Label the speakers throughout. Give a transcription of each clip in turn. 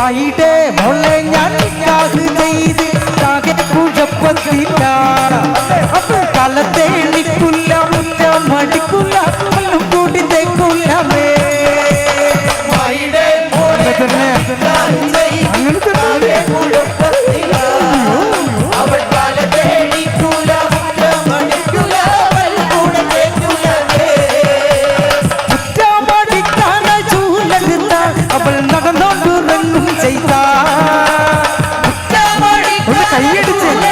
Speaker 1: பாயிட்டே முல்லை ஞானிக்காது நெய்து தாகே புழப்பத்தினார் அப்ப களத்தை நிற்க കൈയടിച്ച്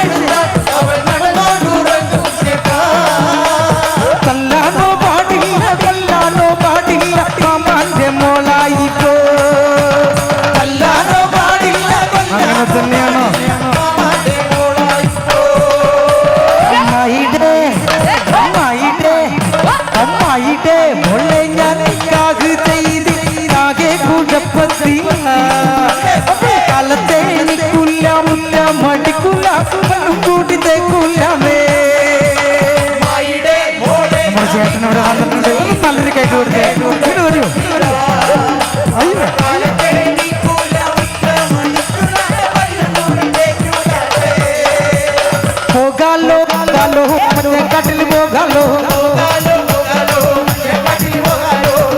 Speaker 1: बोगालो मन्ने कटली बोगालो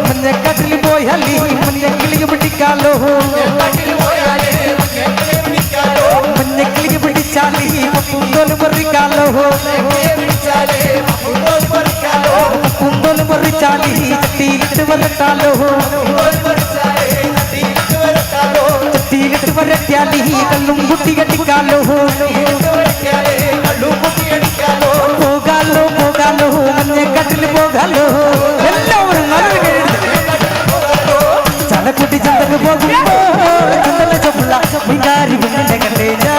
Speaker 1: मन्ने कटली बोयली मन्ने किलिय बटिकालो मन्ने किलिय बटिचाली मपुंदोल बरिकालो मपुंदोल बरिचाली चटीलत वरटालो चटीलत वरटाली कल्लुम गुटी गटिकालो காலோ எல்லாம் ஒரு நல்லது சலக்குட்டி சந்தக்கு போகும் சந்தல சப்புல்லா மிங்காரி பின்னே கண்டேனா?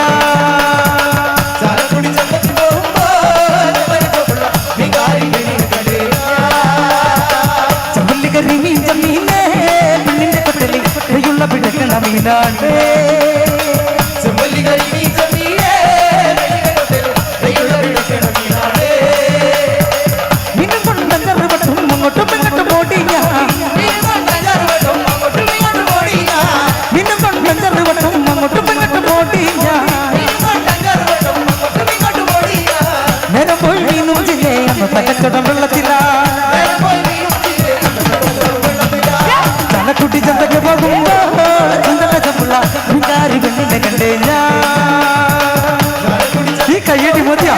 Speaker 1: சலக்குட்டி சந்தக்கு ஜம்மீனே பின்னின் கொட்டலி கையுள்ள பிடக்க நமீனாண்டே ചെയ്യേ വെള്ളത്തിലാ. തലക്കുട്ടി ചന്തക്ക് പോകുമ്പോ കണ്ടേ ഞാൻ. ഈ കയ്യടി മതിയാ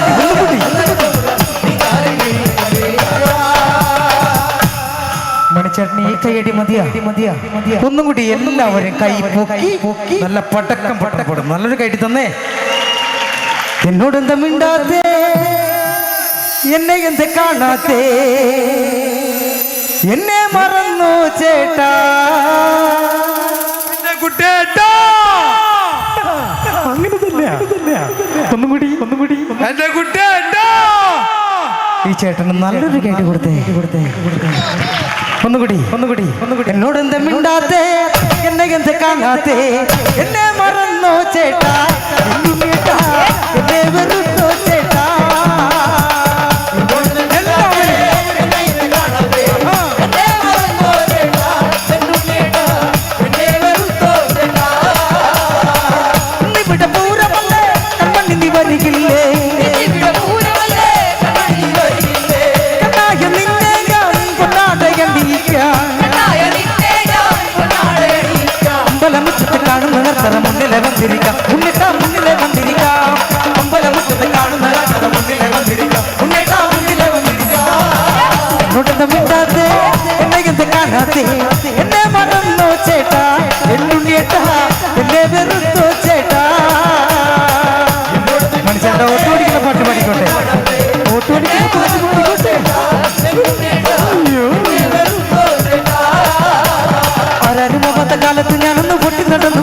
Speaker 1: മണിച്ചേട്ടൻ ഈ കയ്യടി മതിയാ. ഒന്നും കൂടി എല്ലാവരും കൈ പൊക്കി പൊക്കി നല്ല പടക്കം പട്ടപ്പെടും. നല്ലൊരു കൈട്ടി തന്നേ. എന്നോട് എന്താ മിണ്ടാത്തേ? എന്നെ എന്ത് കാണാത്തേ? എന്നെ മറന്നു ചേട്ടാ.
Speaker 2: കുട്ടേട്ടാ.
Speaker 1: അങ്ങനെ തന്നെയാ. ഒന്നും കൂടി ഒന്നും കൂടി
Speaker 2: എന്റെ കുട്ടേട്ടാ.
Speaker 1: ഈ ചേട്ടന് നല്ലൊരു കേട്ട് കൊടുത്തേ. കൊടുത്തേ കൊടുത്തേ ഒന്നുകൂടി ഒന്നുകൂടി. ഒന്നുകൂടി എന്നോട് എന്താ മിണ്ടാത്തേ? എന്നെ എന്ത് കാണാത്തേ? എന്നെ മറന്നു ചേട്ടാ. വന്നിരിക്കാം. ഉണ്ണിട്ടാ മുന്നിലെ വന്നിരിക്കാം. അമ്പലമുറ്റത്ത് കാണുന്ന നർത്തറ മുന്നിലെ വന്നിരിക്കാം. ഉണ്ണിട്ടാ മുന്നിലെ വന്നിരിക്കാം. എന്നോടെന്താ മിണ്ടാത്തേ? എന്നെ എന്ത് കാണാത്തേ? എന്നെ മറന്നോ ചേട്ടാ? എന്നുണ്ണിയേട്ടാ എന്നെ വെറുത്തോ ചേട്ടാ? മനുഷ്യന്റെ ഓട്ടോടിക്കുന്ന പാട്ട് പാടിക്കോട്ടെ. ഓട്ടോടിക്കുന്ന പാട്ട് പാടിക്കോട്ടെ. ആരാനുമാവാത്ത കാലത്ത് ഞാനൊന്ന് പൊട്ടി നടന്നു?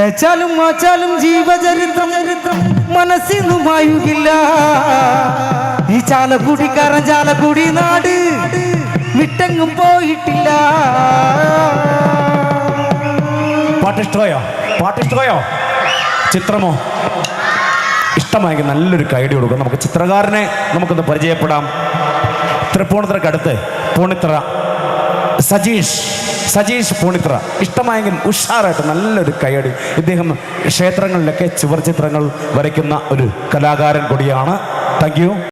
Speaker 1: തേച്ചാലും മാച്ചാലും ജീവചരിത്രം ചരിത്രം മനസ്സിന്നു മായുകില്ല. ഈ ചാലക്കുടിക്കാരൻ ചാലക്കുടി നാട് വിട്ടെങ്ങും പോയിട്ടില്ല.
Speaker 3: പാട്ടിഷ്ടമായോ? പാട്ടിഷ്ടമായോ? ചിത്രമോ? ഇഷ്ടമായെങ്കിൽ നല്ലൊരു കൈഡി കൊടുക്കാം നമുക്ക് ചിത്രകാരനെ നമുക്കൊന്ന് പരിചയപ്പെടാം. തൃപ്പൂണിത്തറക്കടുത്ത് പൂണിത്തറ. സജീഷ് സജീഷ് പൂണിത്ര. ഇഷ്ടമായെങ്കിൽ ഉഷാറായിട്ട് നല്ലൊരു കൈയടി ഇദ്ദേഹം ക്ഷേത്രങ്ങളിലൊക്കെ ചുവർ ചിത്രങ്ങൾ വരയ്ക്കുന്ന ഒരു കലാകാരൻ കൂടിയാണ്. താങ്ക്